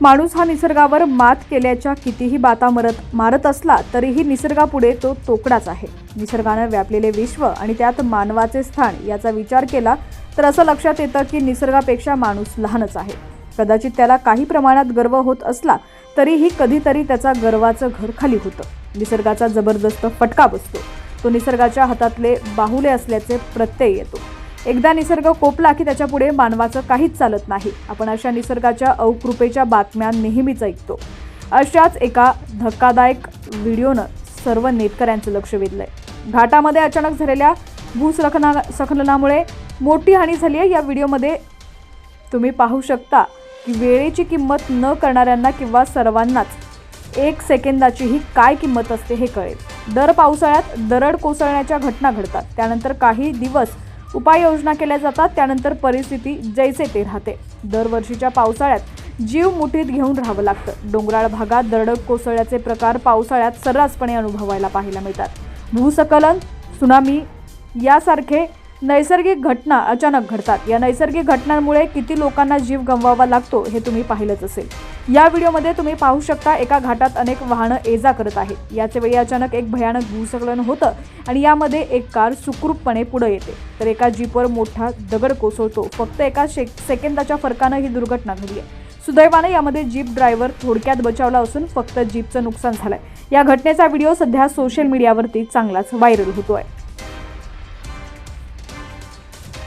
माणूस हा निसर्गावर मात केल्याच्या कितीही बाता मरत मारत असला तरीही निसर्गापुढे तो तोकडाच आहे. निसर्गानं व्यापलेले विश्व आणि त्यात मानवाचे स्थान याचा विचार केला तर असं लक्षात येतं की निसर्गापेक्षा माणूस लहानच आहे. कदाचित त्याला काही प्रमाणात गर्व होत असला तरीही कधीतरी त्याचा गर्वाचं घर खाली होतं. निसर्गाचा जबरदस्त फटका बसतो. तो निसर्गाच्या हातातले बाहुले असल्याचे प्रत्यय येतो. एकदा निसर्ग कोपला की त्याच्यापुढे मानवाचं काहीच चालत नाही. आपण अशा निसर्गाच्या अवकृपेच्या बातम्या नेहमीच ऐकतो. अशाच एका धक्कादायक व्हिडिओनं सर्व नेटकऱ्यांचं लक्ष वेधलंय. घाटामध्ये अचानक झालेल्या भूसखना सखलनामुळे मोठी हानी झाली आहे. या व्हिडिओमध्ये तुम्ही पाहू शकता की वेळेची किंमत न करणाऱ्यांना किंवा सर्वांनाच एक सेकंदाचीही काय किंमत असते हे कळेल. दर पावसाळ्यात दरड कोसळण्याच्या घटना घडतात. त्यानंतर काही दिवस उपाययोजना केल्या जातात त्यानंतर परिस्थिती जैसे ते राहते. दरवर्षीच्या पावसाळ्यात जीव मुठीत घेऊन राहावं लागतं. डोंगराळ भागात दरडक कोसळल्याचे प्रकार पावसाळ्यात सर्रासपणे अनुभवायला पाहायला मिळतात. भूसकलन सुनामी यासारखे नैसर्गिक घटना अचानक घडतात. या नैसर्गिक घटनांमुळे किती लोकांना जीव गमवावा लागतो हे तुम्ही पाहिलंच असेल. या व्हिडिओमध्ये तुम्ही पाहू शकता एका घाटात अनेक वाहनं ये करत आहेत. याच वेळी अचानक एक भयानक भूसकलन होतं आणि यामध्ये एक कार सुखरूपपणे पुढे येते. तर एका जीपवर मोठा दगड कोसळतो. फक्त एका शे सेकंदाच्या फरकानं ही दुर्घटना घडली आहे. सुदैवाने यामध्ये जीप ड्रायव्हर थोडक्यात बचावला असून फक्त जीपचं नुकसान झालंय. या घटनेचा व्हिडिओ सध्या सोशल मीडियावरती चांगलाच व्हायरल होतोय.